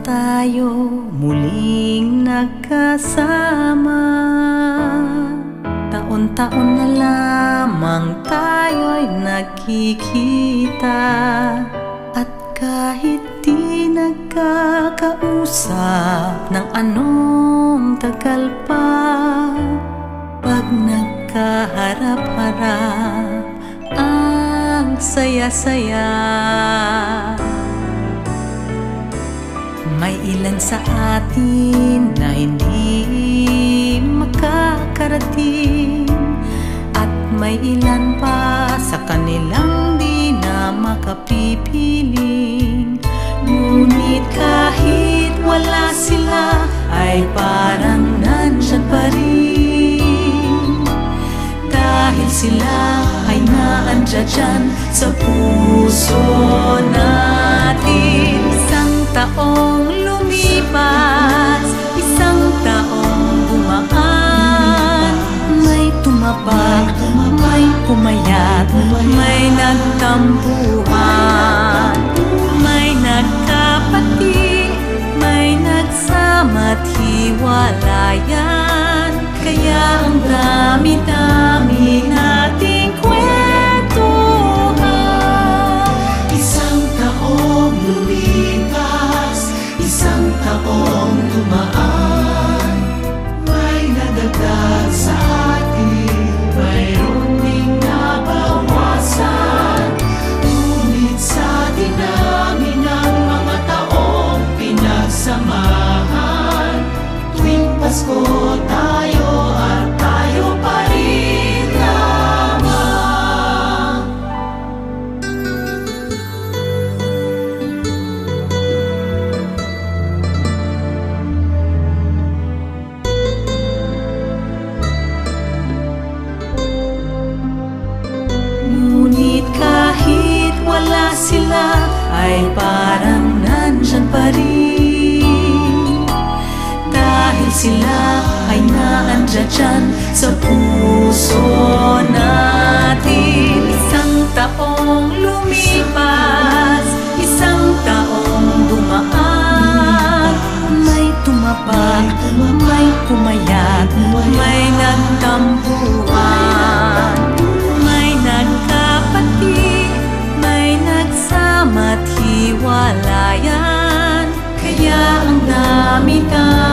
tayo muling nagkasama. Taon-taon na lamang tayo'y nagkikita. At kahit di nagkakausap ng anong tagal pa Pag nagkaharap-harap ang saya-saya may ilan sa atin na hindi makakarating. At may ilan pa sa kanilang di na makapipiling. Ngunit kahit wala sila ay parang nandyan pa rin. Dahil sila ay naandyan dyan sa puso Tumaba, may pumayat May nagtampuhan. May nagkapati May nagsama't hiwalayan. Kaya ang dami-dami sila ay parang nandyan pa rin. Dahil sila ay naandyan dyan sa puso natin. Isang taong lumipas, isang taong dumaan. May tumapag, may pumayat, may nagtampuhan habitar.